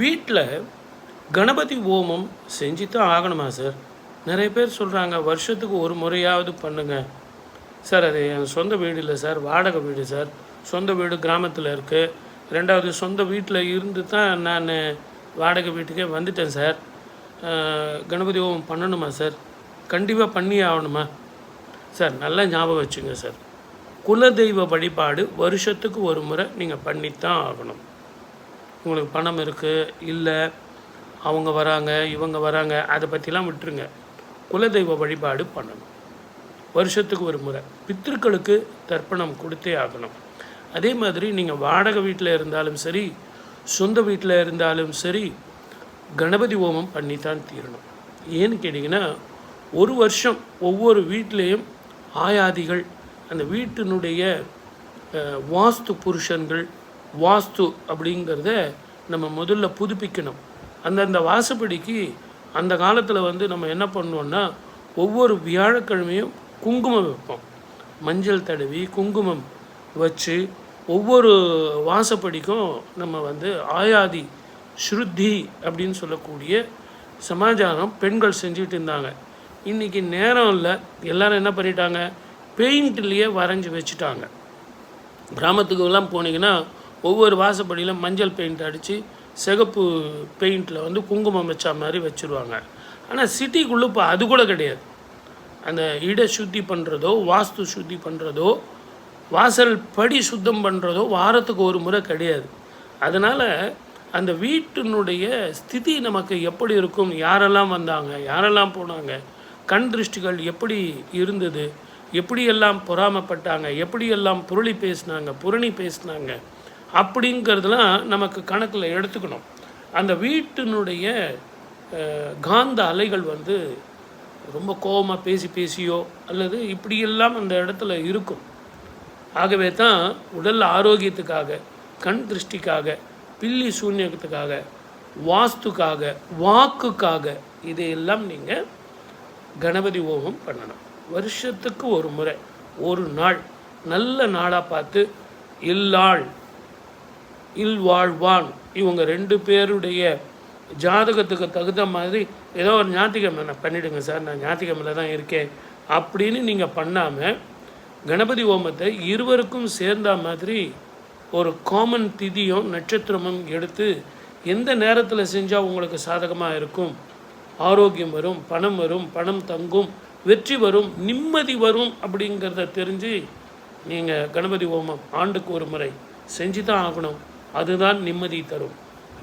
வீட்டில் கணபதி ஹோமம் செஞ்சு தான் ஆகணுமா சார்? நிறைய பேர் சொல்கிறாங்க வருஷத்துக்கு ஒரு முறையாவது பண்ணுங்க. சார் அது என் சொந்த வீடு இல்லை சார். வாடகை வீடு சார். சொந்த வீடு கிராமத்தில் இருக்குது ரெண்டாவது சொந்த வீட்டில் இருந்து தான் நான் வாடகை வீட்டுக்கே வந்துட்டேன் சார். கணபதி ஹோமம் பண்ணணுமா சார்? கண்டிப்பாக பண்ணியே ஆகணுமா? சார் நல்லா ஞாபகம் வச்சுங்க சார். குலதெய்வ வழிபாடு வருஷத்துக்கு ஒரு முறை நீங்கள் பண்ணித்தான் ஆகணும். உங்களுக்கு பணம் இருக்குது இல்லை அவங்க வராங்க இவங்க வராங்க அதை பற்றிலாம் விட்டுருங்க. குலதெய்வ வழிபாடு பண்ணணும். வருஷத்துக்கு ஒரு முறை பித்திருக்களுக்கு தர்ப்பணம் கொடுத்தே ஆகணும். அதே மாதிரி நீங்கள் வாடகை வீட்டில் இருந்தாலும் சரி சொந்த வீட்டில் இருந்தாலும் சரி கணபதி ஹோமம் பண்ணி தான் தீரணும். ஏன்னு கேட்டிங்கன்னா ஒரு வருஷம் ஒவ்வொரு வீட்லேயும் ஆயாதிகள் அந்த வீட்டினுடைய வாஸ்து புருஷன்கள் வாஸ்து அப்படிங்கிறத நம்ம முதல்ல புதுப்பிக்கணும். அந்தந்த வாசப்படிக்கு அந்த காலத்தில் வந்து நம்ம என்ன பண்ணுவோம்னா ஒவ்வொரு வியாழக்கிழமையும் குங்குமம் வைப்போம். மஞ்சள் தடவி குங்குமம் வச்சு ஒவ்வொரு வாசப்படிக்கும் நம்ம வந்து ஆயாதி ஸ்ருத்தி அப்படின்னு சொல்லக்கூடிய சமாச்சாரம் பெண்கள் செஞ்சுட்டு இருந்தாங்க. இன்றைக்கி நேரம் இல்லை. எல்லாரும் என்ன பண்ணிட்டாங்க? பெயிண்ட்லேயே வரைஞ்சி வச்சுட்டாங்க. கிராமத்துக்குலாம் போனீங்கன்னா ஒவ்வொரு வாசப்படியிலும் மஞ்சள் பெயிண்ட் அடித்து சிகப்பு பெயிண்டில் வந்து குங்குமம் வச்சா மாதிரி வச்சுருவாங்க. ஆனால் சிட்டிக்குள்ளே இப்போ அது கூட கிடையாது. அந்த இட சுத்தி பண்ணுறதோ வாஸ்து சுத்தி பண்ணுறதோ வாசல் படி சுத்தம் பண்ணுறதோ வாரத்துக்கு ஒரு முறை கிடையாது. அதனால் அந்த வீட்டினுடைய ஸ்திதி நமக்கு எப்படி இருக்கும் யாரெல்லாம் வந்தாங்க யாரெல்லாம் போனாங்க கண் திருஷ்டிகள் எப்படி இருந்தது எப்படியெல்லாம் பொறாமப்பட்டாங்க எப்படியெல்லாம் புரளி பேசினாங்க புரணி பேசினாங்க அப்படிங்கிறதுலாம் நமக்கு கணக்கில் எடுத்துக்கணும். அந்த வீட்டினுடைய காந்த அலைகள் வந்து ரொம்ப கோபமாக பேசி பேசியோ அல்லது இப்படியெல்லாம் அந்த இடத்துல இருக்கும். ஆகவே தான் உடல் ஆரோக்கியத்துக்காக கண் திருஷ்டிக்காக பில்லி சூன்யத்துக்காக வாஸ்துக்காக வாக்குக்காக இதையெல்லாம் நீங்கள் கணபதி ஓகம் பண்ணணும். வருஷத்துக்கு ஒரு முறை ஒரு நாள் நல்ல நாளாக பார்த்து இல்லாள் இல்வாழ்வான் இவங்க ரெண்டு பேருடைய ஜாதகத்துக்கு தகுந்த மாதிரி ஏதோ ஒரு ஞாயிற்றுக்கிழமை. நான் பண்ணிவிடுங்க சார் நான் ஞாயிற்றுக்கிழமையில் தான் இருக்கேன். அப்படின்னு நீங்கள் பண்ணாமல் கணபதி ஹோமத்தை இருவருக்கும் சேர்ந்த மாதிரி ஒரு காமன் திதியும் நட்சத்திரமும் எடுத்து எந்த நேரத்தில் செஞ்சால் உங்களுக்கு சாதகமாக இருக்கும்? ஆரோக்கியம் வரும் பணம் வரும் பணம் தங்கும் வெற்றி வரும் நிம்மதி வரும் அப்படிங்கிறத தெரிஞ்சு நீங்கள் கணபதி ஹோமம் ஆண்டுக்கு ஒரு முறை செஞ்சு தான் ஆகணும். அதுதான் நிம்மதி தரும்.